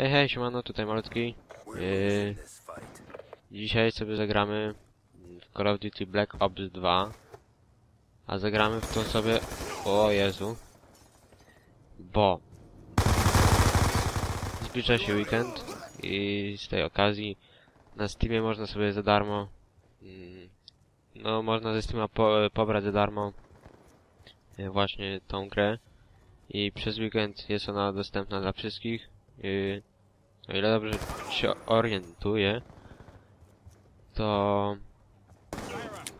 Hej, hej, siemano, tutaj Malutki. Yy, dzisiaj sobie zagramy w Call of Duty Black Ops 2. A zagramy w to sobie... O Jezu. Bo... Zbliża się weekend i z tej okazji na Steamie można sobie za darmo... mm, No, można ze Steama po, pobrać za darmo yy, właśnie tą grę. I przez weekend jest ona dostępna dla wszystkich. Yy, o ile dobrze się orientuję, to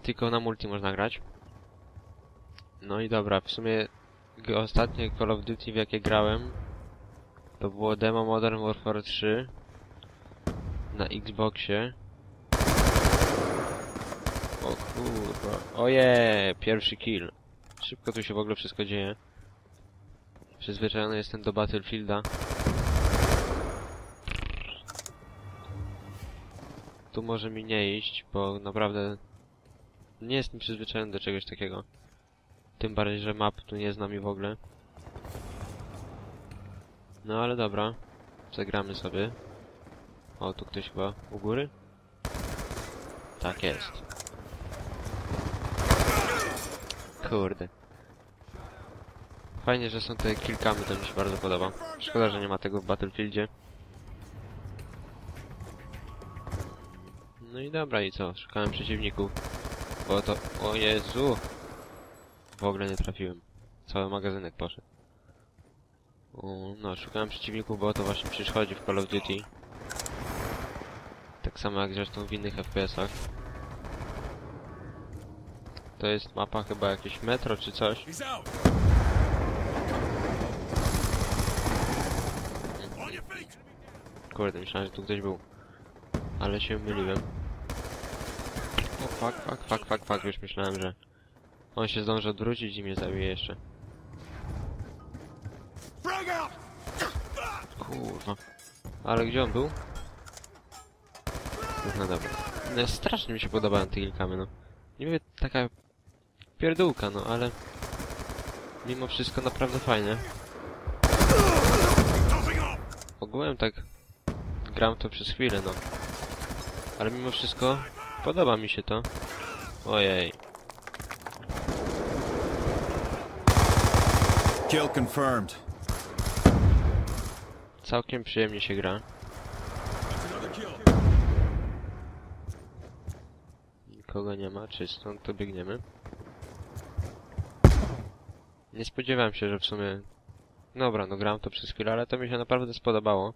tylko na multi można grać. No i dobra, w sumie ostatnie Call of Duty w jakie grałem to było demo Modern Warfare 3 na Xboxie. O kurwa, oje, pierwszy kill. Szybko tu się w ogóle wszystko dzieje. Przyzwyczajony jestem do Battlefielda. Tu może mi nie iść, bo naprawdę nie jestem przyzwyczajony do czegoś takiego. Tym bardziej, że map tu nie znam i w ogóle. No ale dobra, zagramy sobie. O, tu ktoś chyba u góry? Tak jest. Kurde. Fajnie, że są te kilkami, to mi się bardzo podoba. Szkoda, że nie ma tego w Battlefieldzie. No i dobra, i co? Szukałem przeciwników. Bo to... O Jezu! W ogóle nie trafiłem. Cały magazynek poszedł. O, no, szukałem przeciwników, bo o to właśnie przecież chodzi w Call of Duty. Tak samo jak zresztą w innych FPS-ach. To jest mapa chyba jakieś metro czy coś. Feet. Kurde, myślałem, że tu ktoś był. Ale się myliłem. Fuck, fuck, fuck, fuck, fuck, już myślałem, że... On się zdąży odwrócić i mnie zabije jeszcze. Kurwa. Ale gdzie on był? No dobra. No strasznie mi się podobają te kilkamy, no. Wiem, taka pierdółka, no ale... Mimo wszystko naprawdę off. Ogółem tak... Gram to przez chwilę, no. Ale mimo wszystko podoba mi się to. Ojej. Kill confirmed. Całkiem przyjemnie się gra. Nikogo nie ma, czysto, to biegniemy. Nie spodziewałem się, że w sumie... Dobra, no gram to przez chwilę, ale to mi się naprawdę spodobało.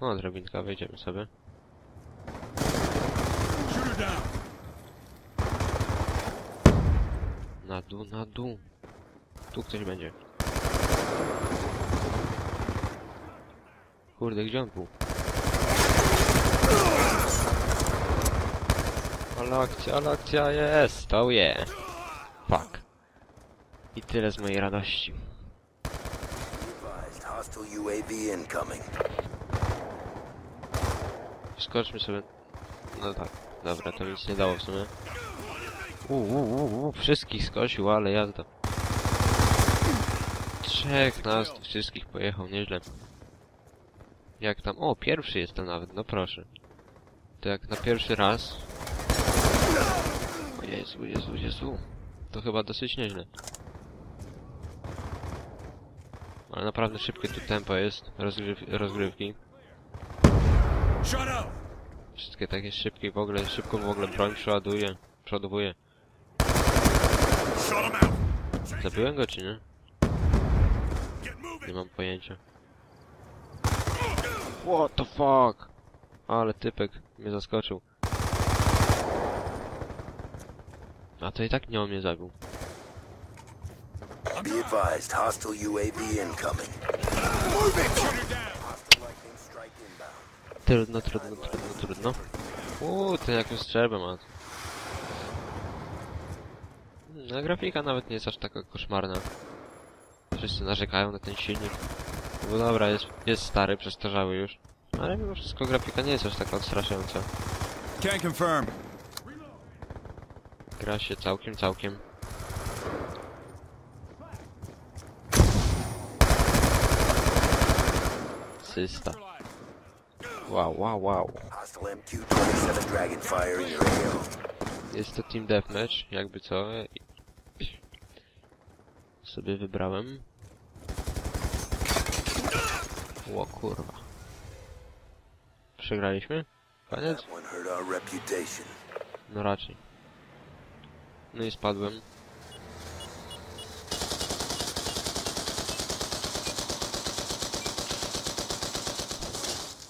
O, drabinka, wejdziemy sobie. Shooter down. Na dół, na dół. Tu ktoś będzie. Kurde, gdzie on był? Ale akcja, ale akcja jest, to je. Fuck. I tyle z mojej radości. Skoczmy sobie. No tak, dobra, to nic nie dało w sumie. Uuu, uu, uu, wszystkich skosił, ale jazda. Trzech nas wszystkich pojechał, nieźle. Jak tam? O, pierwszy jestem nawet, no proszę. To jak na pierwszy raz... O Jezu, Jezu, Jezu. To chyba dosyć nieźle. Ale naprawdę szybkie tu tempo jest, rozgryw rozgrywki. Wszystkie takie szybkie w ogóle, szybko w ogóle broń przeładuje, przodowuje. Zabiłem go czy nie? Nie mam pojęcia. What the fuck? Ale typek mnie zaskoczył. A to i tak nie on mnie zabił. Be advised, hostile UAV incoming. Move it. Trudno, trudno, trudno, trudno. Uuu, ten jakąś strzelbę ma. No, grafika nawet nie jest aż taka koszmarna. Wszyscy narzekają na ten silnik. No dobra, jest, jest stary, przestarzały już. Ale mimo wszystko grafika nie jest aż taka odstraszająca. Can confirm. Gra się całkiem, całkiem. Asysta. Wow, wow, wow. Hostile MQ-27 Dragonfire in your AO. Jest to Team Deathmatch, jakby co. Sobie wybrałem. Ło kurwa. Przegraliśmy? Koniec? No raczej. No i spadłem.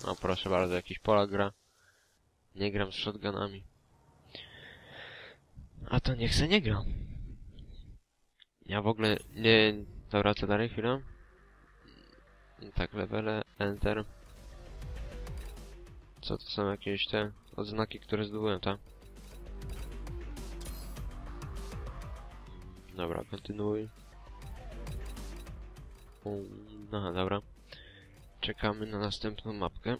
O proszę bardzo, jakiś Polak gra. Nie gram z shotgunami. A to niech se nie gra. Ja w ogóle nie... Dobra, co dalej? Chwilę. Tak, levele, enter. Co to są jakieś te odznaki, które zdobyłem, tak? Dobra, kontynuuj. Aha, dobra. Czekamy na następną mapkę.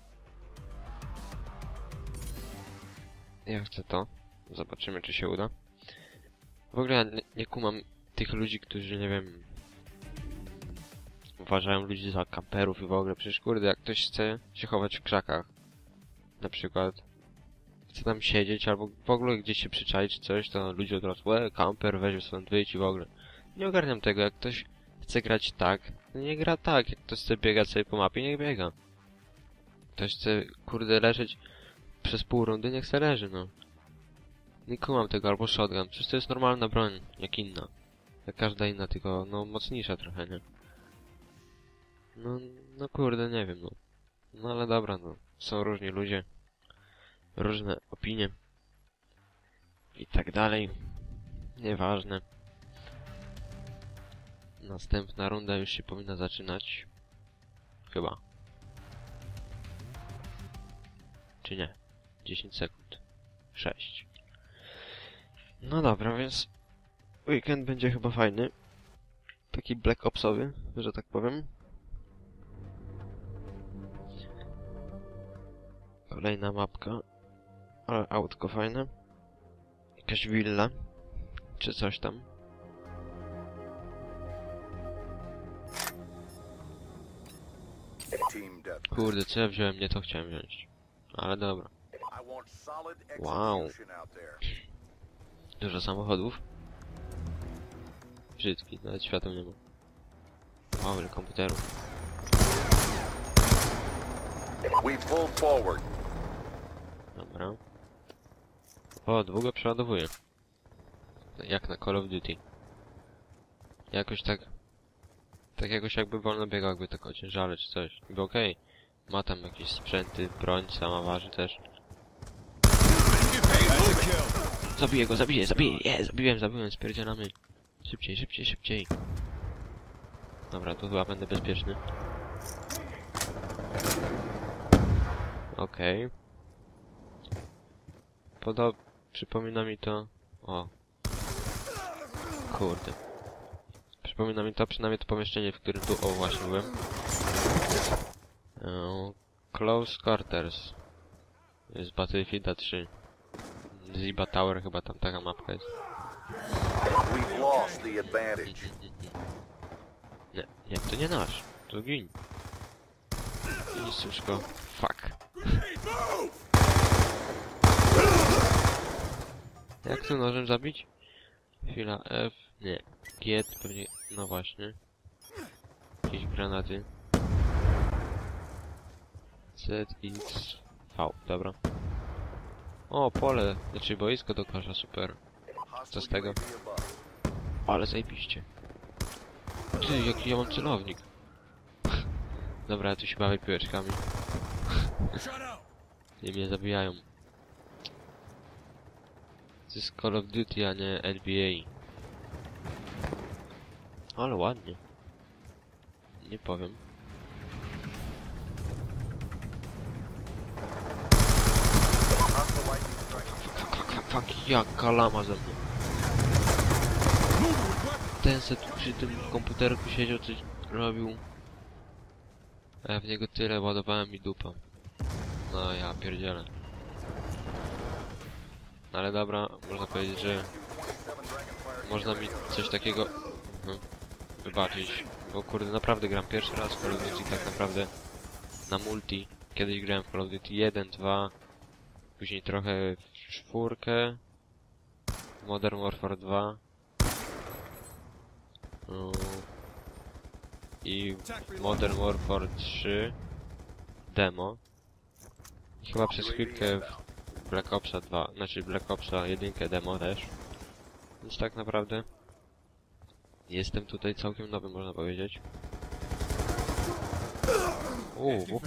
Ja chcę to. Zobaczymy, czy się uda. W ogóle nie, nie kumam tych ludzi, którzy, nie wiem... Uważają ludzi za kamperów i w ogóle. Przecież kurde, jak ktoś chce się chować w krzakach, na przykład, chce tam siedzieć, albo w ogóle gdzieś się przyczaić coś, to ludzie od razu, e, kamper, weź stąd wyjdź i w ogóle. Nie ogarniam tego, jak ktoś chce grać tak, to nie gra tak, jak ktoś chce biegać sobie po mapie, niech biega. Ktoś chce, kurde, leżeć przez pół rundy, niech se leży, no. Nie kumam tego, albo shotgun, przecież to jest normalna broń, jak inna. Jak każda inna, tylko, no, mocniejsza trochę, nie? No, no kurde, nie wiem, no. No ale dobra, no. Są różni ludzie. Różne opinie. I tak dalej. Nieważne. Następna runda już się powinna zaczynać. Chyba. Czy nie? 10 sekund. 6. No dobra, więc weekend będzie chyba fajny. Taki Black Opsowy, że tak powiem. Kolejna mapka. Ale autko fajne. Jakaś willa. Czy coś tam. Kurde, co ja wziąłem? Nie to chciałem wziąć. Ale dobra. Wow. Dużo samochodów. Brzydki, nawet światła nie ma. We pull forward. Dobra. O, długo przeładowuje. Jak na Call of Duty. Jakoś tak... Tak jakoś jakby wolno biegał, jakby tak ociężale czy coś. Bo okej. Ma tam jakieś sprzęty, broń, sama waży też. Zabiję go, zabiję, zabiję, je, zabiłem, zabiłem, spierdzielamy. Szybciej, szybciej, szybciej. Dobra, tu chyba będę bezpieczny. Okej. Poda... Przypomina mi to... O. Kurde. Przypomina mi to przynajmniej to pomieszczenie, w którym tu... O, właśnie byłem. E, Close Quarters. Z Battlefielda 3. Ziba Tower chyba tam taka mapka jest. The advantage. Nie, nie, to nie nasz. To gin. Suszko. Fuck. Jak tu nożem zabić? Chwila, F, nie. G, to pewnie, no właśnie. Jakieś granaty. Z, X, V, dobra. O, pole, znaczy boisko do kosza, super. Co z tego? Ale zajebiście. Ty, jaki ja mam celownik. Dobra, ja tu się bawię piłeczkami. Nie mnie zabijają. To jest Call of Duty, a nie NBA. Ale ładnie. Nie powiem. Fuck, fuck, fuck, lama ze mną. Ten se tu przy tym komputerku siedział, coś robił. A ja w niego tyle ładowałem i dupa. No ja pierdzielę. Ale dobra, można powiedzieć, że można mi coś takiego no, wybaczyć. Bo kurde, naprawdę gram pierwszy raz w Call of Duty tak naprawdę na multi. Kiedyś grałem w Call of Duty 1, 2, później trochę w czwórkę, Modern Warfare 2 i Modern Warfare 3 demo. I chyba przez chwilkę w Black Opsa 2, znaczy Black Opsa 1 demo też. Więc tak naprawdę jestem tutaj całkiem nowy, można powiedzieć. Uuu,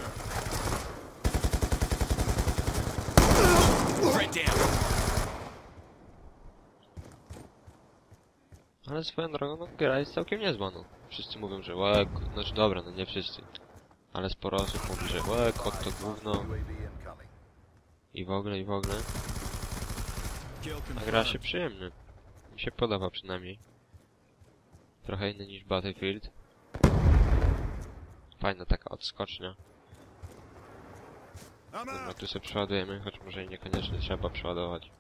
Right down. Ale swoją drogą, no gra jest całkiem niezła, no. Wszyscy mówią, że łek, znaczy dobra, no nie wszyscy. Ale sporo osób mówi, że łek, kod to gówno i w ogóle, i w ogóle. A gra się przyjemnie. Mi się podoba przynajmniej. Trochę inny niż Battlefield. Fajna taka odskocznia. Out. tu sobie przeładujemy, choć może i niekoniecznie trzeba przeładować.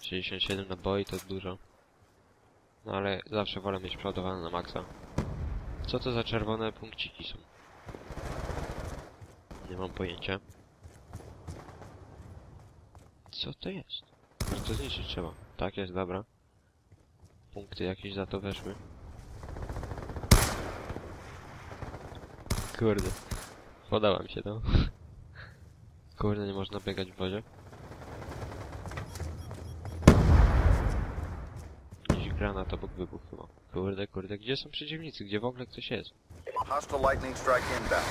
67 naboi to dużo. No ale zawsze wolę mieć przeładowane na maksa. Co to za czerwone punkciki są? Nie mam pojęcia. Co to jest? No to zniszczyć trzeba. Tak jest, dobra. Punkty jakieś za to weszły. Kurde. Podoba mi się to. Kurde, nie można biegać w wodzie. Gdzieś granat obok wybuch chyba. Kurde, kurde, gdzie są przeciwnicy? Gdzie w ogóle ktoś jest? Hostile lightning strike inbound.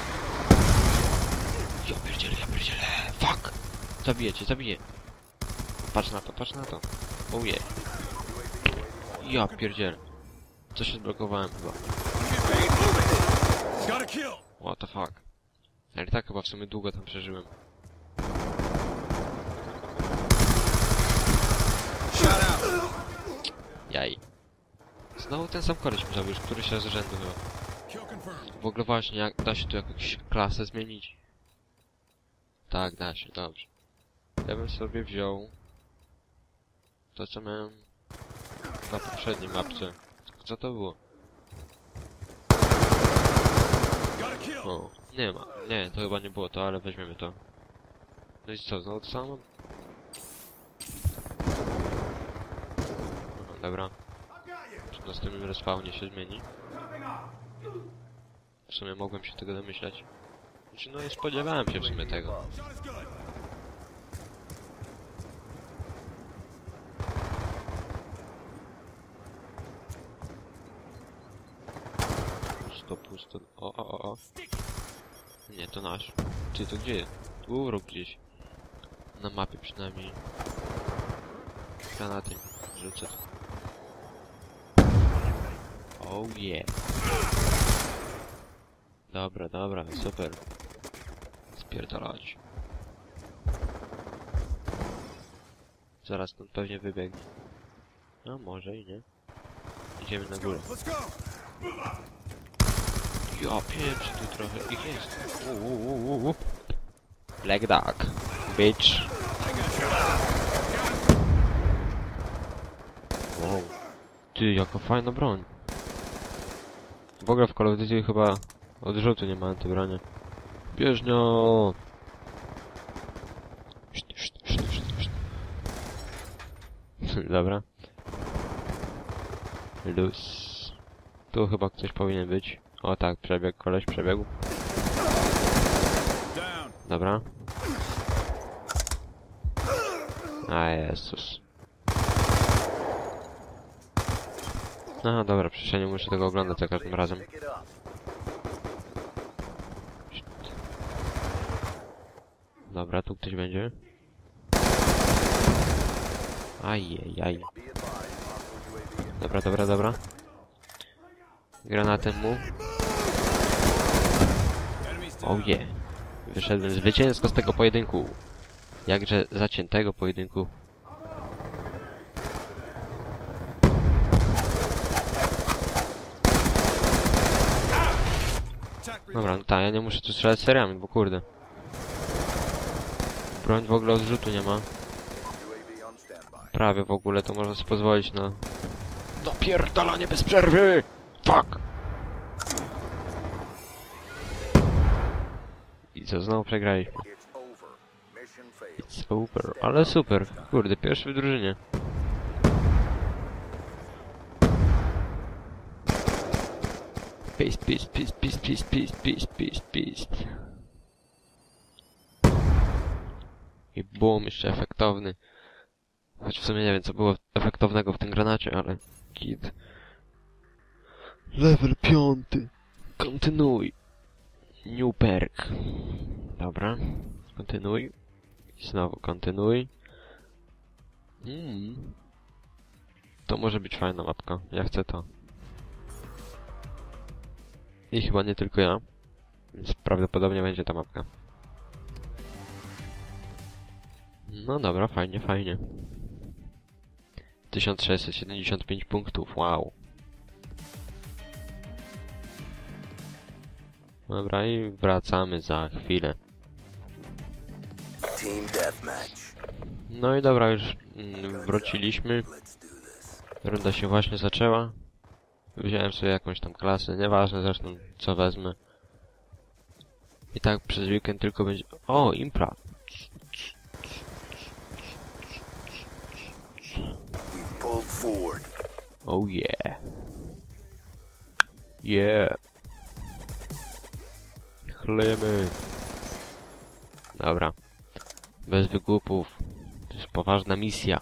Ja pierdzielę, ja pierdzielę! Fuck! Zabiję cię, zabiję! Patrz na to, patrz na to! Oh yeah! Ja pierdzielę! Co się zblokowałem chyba? What the fuck? Ale tak chyba w sumie długo tam przeżyłem. Jaj. Znowu ten sam koleś zabił, już któryś raz z rzędu chyba. W ogóle właśnie, jak da się tu jakąś klasę zmienić? Tak, da się, dobrze. Ja bym sobie wziął to, co miałem na poprzedniej mapce. Co to było? O, nie ma. Nie, to chyba nie było to, ale weźmiemy to. No i co, znowu to samo? Dobra. Czy w następnym respawnie się zmieni? W sumie mogłem się tego domyślać. Znaczy, no i spodziewałem się w sumie tego. Pusto, pusto. O, o, o, o. Nie, to nasz. Ty, to gdzie? Tu urok gdzieś. Na mapie przynajmniej. Granaty rzucę. Oh yeah. Dobra, dobra, super. Spierdalać. Zaraz stąd pewnie wybiegnie. No, może i nie. Idziemy na górę. Ja pieprzę tu trochę ich jest. U, u, u, u, u. Black Duck. Bitch. Wow. Ty, jaka fajna broń. W ogóle w Call of Duty chyba odrzutu nie ma antybroni. Bieżnio! Dobra. Luz. Tu chyba ktoś powinien być. O tak, przebieg, koleś przebiegł. Dobra. A Jezus. Aha, dobra, przecież ja nie muszę tego oglądać za każdym razem. Dobra, tu ktoś będzie. UAV Dobra, dobra, dobra. Granatem mu. Oh yeah. Wyszedłem zwycięsko z tego pojedynku. Jakże zaciętego pojedynku. Dobra, no tak, ja nie muszę tu strzelać seriami, bo kurde. Broń w ogóle odrzutu nie ma. Prawie w ogóle, to można sobie pozwolić na... Napierdalanie bez przerwy! Fuck! co, znowu przegraliśmy. It's over. Ale super. Kurde, pierwszy w drużynie. Peace, peace, peace, peace, peace, peace, peace, peace, peace. I boom, jeszcze efektowny. Choć w sumie nie wiem, co było efektownego w tym granacie, ale... Kid. Level piąty. Kontynuuj. New perk. Dobra. Kontynuuj. I znowu kontynuuj. Mm. To może być fajna mapka. Ja chcę to. I chyba nie tylko ja. Więc prawdopodobnie będzie ta mapka. No dobra, fajnie, fajnie. 1675 punktów, wow. Dobra, i wracamy za chwilę. No i dobra, już mm, wróciliśmy. Runda się właśnie zaczęła. Wziąłem sobie jakąś tam klasę, nieważne zresztą co wezmę. I tak przez weekend tylko będzie... O, impra! Oh yeah! Yeah! Chlejemy! Dobra. Bez wygłupów. To jest poważna misja.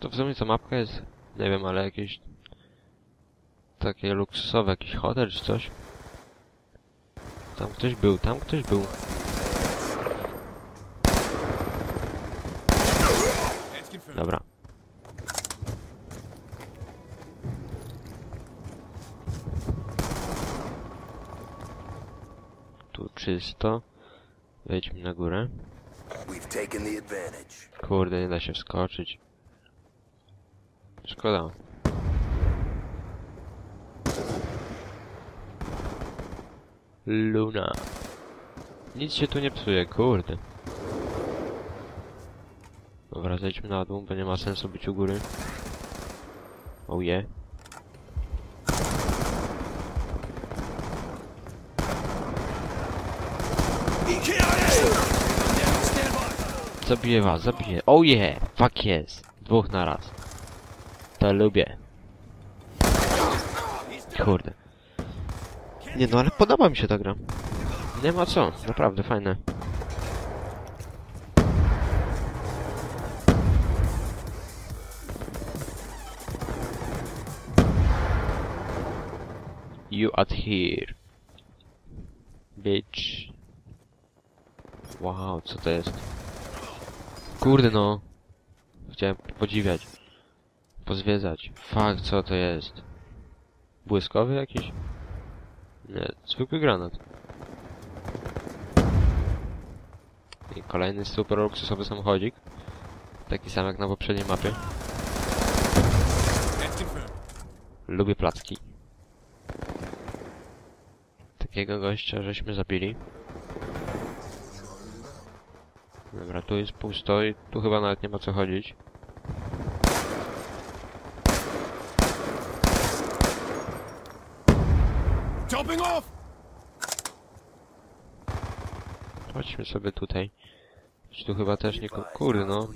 To w sumie za mapka jest? Nie wiem, ale jakieś... Takie luksusowe, jakiś hotel czy coś? Tam ktoś był, tam ktoś był. Dobra. Tu czysto. Wejdźmy na górę. Kurde, nie da się wskoczyć. Szkoda. Luna. Nic się tu nie psuje, kurde. Dobra, zejdźmy na dół, bo nie ma sensu być u góry. Oh yeah. Zabiję was, zabiję. Oh yeah! Fuck yes! Dwóch na raz. To lubię. Kurde. Nie no, ale podoba mi się ta gra. Nie ma co, naprawdę fajne. You out here. Bitch. Wow, co to jest? Kurde no. Chciałem podziwiać. Pozwiedzać. Fakt, co to jest? Błyskowy jakiś? Nie, zwykły granat. I kolejny super luksusowy samochodzik. Taki sam jak na poprzedniej mapie. Lubię placki. Takiego gościa żeśmy zabili. Dobra, tu jest pusto i tu chyba nawet nie ma co chodzić. Chodźmy sobie tutaj. Czy tu chyba też nie... Kurde no.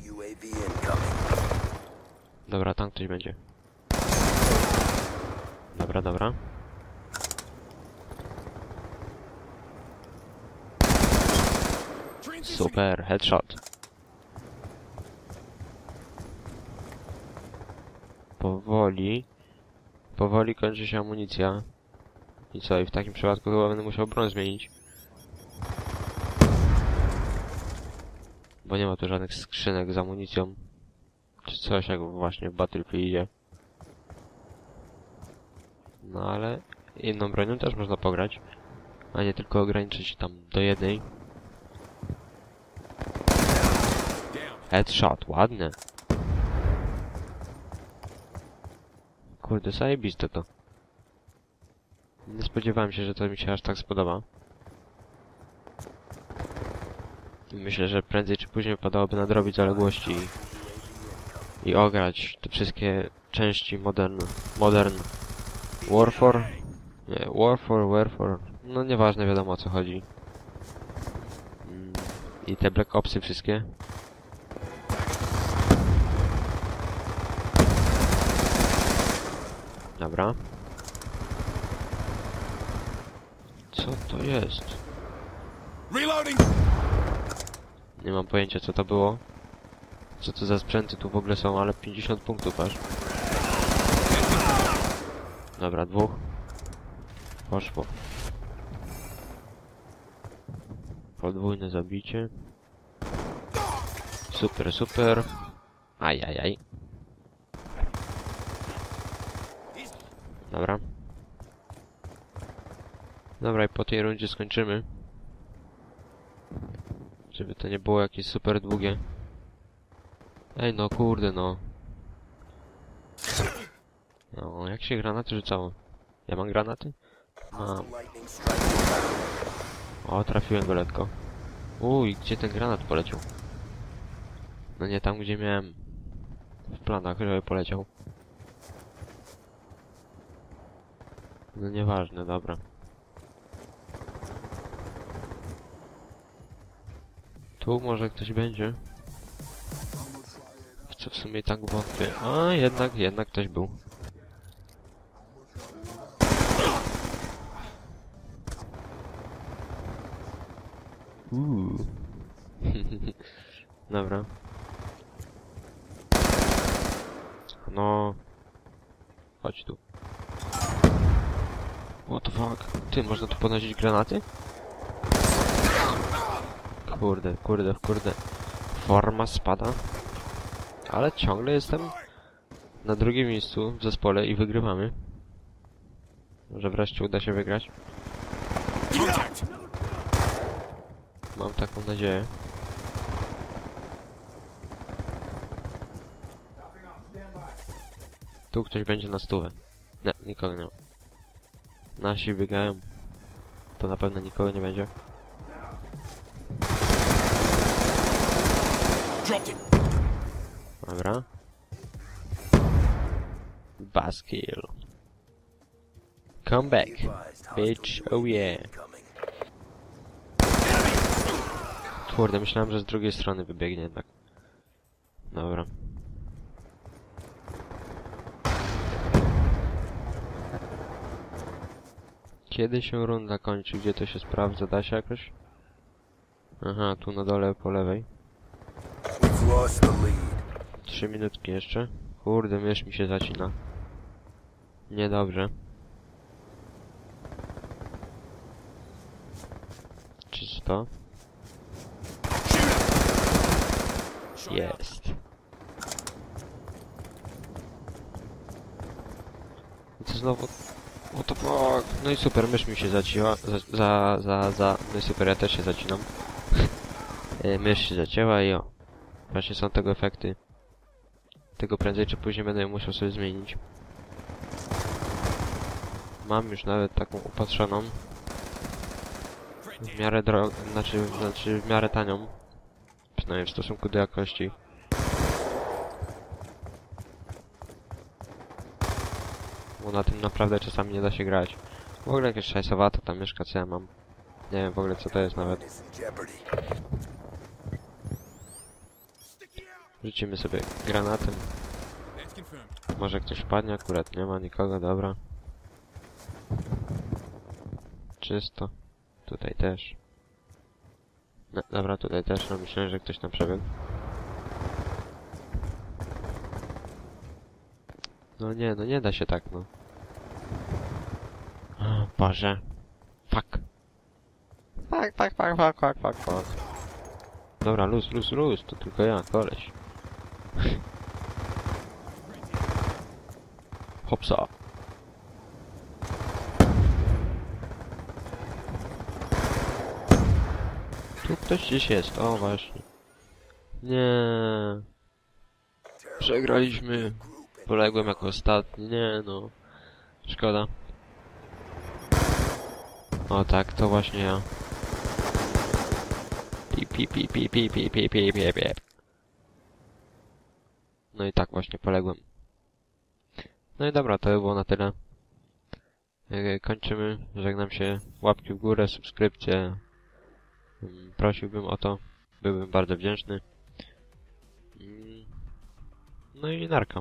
Dobra, tam ktoś będzie. Dobra, dobra. Super, headshot. Powoli. Powoli kończy się amunicja. I co, i w takim przypadku chyba będę musiał broń zmienić. Bo nie ma tu żadnych skrzynek z amunicją. Czy coś jak właśnie w Battlefieldzie. No ale inną bronią też można pograć. A nie tylko ograniczyć tam do jednej. Headshot, ładne. Kurde, zajebiste to. Nie spodziewałem się, że to mi się aż tak spodoba. I Myślę, że prędzej czy później wypadałoby nadrobić zaległości i, i ograć te wszystkie części Modern, modern Warfare Nie, war for, where for. No nieważne, wiadomo o co chodzi. Mm, I te Black Opsy wszystkie. Dobra. Co to jest? Reloading! Nie mam pojęcia co to było. Co to za sprzęty tu w ogóle są, ale 50 punktów aż. Dobra, dwóch. Poszło. Podwójne zabicie. Super, super. Ajajaj. Dobra. Dobra, i po tej rundzie skończymy. Żeby to nie było jakieś super długie. Ej, no kurde, no. No, jak się granaty rzucało? Ja mam granaty? Mam. O, trafiłem go lekko. Uj, gdzie ten granat poleciał? No nie tam, gdzie miałem w planach, żeby poleciał. No nieważne, dobra. Tu może ktoś będzie. W co w sumie tak wątpię. A, jednak, jednak ktoś był. Uuu. Dobra. No. Chodź tu. What the fuck? Ty, można tu podnosić granaty? Kurde, kurde, kurde. Forma spada. Ale ciągle jestem na drugim miejscu w zespole i wygrywamy. Może wreszcie uda się wygrać. Mam taką nadzieję. Tu ktoś będzie na stówę. Nie, nikogo nie ma. Nasi biegają. To na pewno nikogo nie będzie. Dropped it! Dobra. Baskill. Come back. Bitch, oh yeah. Kurde, myślałem, że z drugiej strony wybiegnie jednak. Dobra. Kiedy się runda kończy? Gdzie to się sprawdza? Da się jakoś? Aha, tu na dole po lewej. Trzy minutki jeszcze. Kurde, mysz mi się zacina. Niedobrze. Czysto. Jest. I to znowu... Fuck. No i super, mysz mi się zacięła. Za, za, za, za... No i super, ja też się zacinam. E, mysz się zacięła i o. Właśnie są tego efekty. Tego prędzej czy później będę musiał sobie zmienić. Mam już nawet taką upatrzoną. W miarę. Znaczy, znaczy w miarę tanią. Przynajmniej w stosunku do jakości. Bo na tym naprawdę czasami nie da się grać. W ogóle jakieś szajsowata tam mieszka, co ja mam. Nie wiem w ogóle co to jest nawet. Rzucimy sobie granatem. Może ktoś wpadnie, akurat nie ma nikogo, dobra. Czysto. Tutaj też. No, dobra, tutaj też, no myślałem, że ktoś tam przebiegł. No nie, no nie da się tak, no. O, Boże. Fuck. Fuck, fuck, fuck, fuck, fuck, fuck, fuck. Dobra, luz, luz, luz, to tylko ja, koleś. popsa. Tu ktoś gdzieś jest, o właśnie. Nie. Przegraliśmy. Poległem jako ostatni, nie no. Szkoda. O tak, to właśnie ja. Pip, pip, pip, pip, pip, pip, pip, pip. No i tak właśnie poległem. No i dobra, to by było na tyle. e, kończymy. Żegnam się. Łapki w górę, subskrypcje. Mm, Prosiłbym o to. Byłbym bardzo wdzięczny. Mm, No i narka.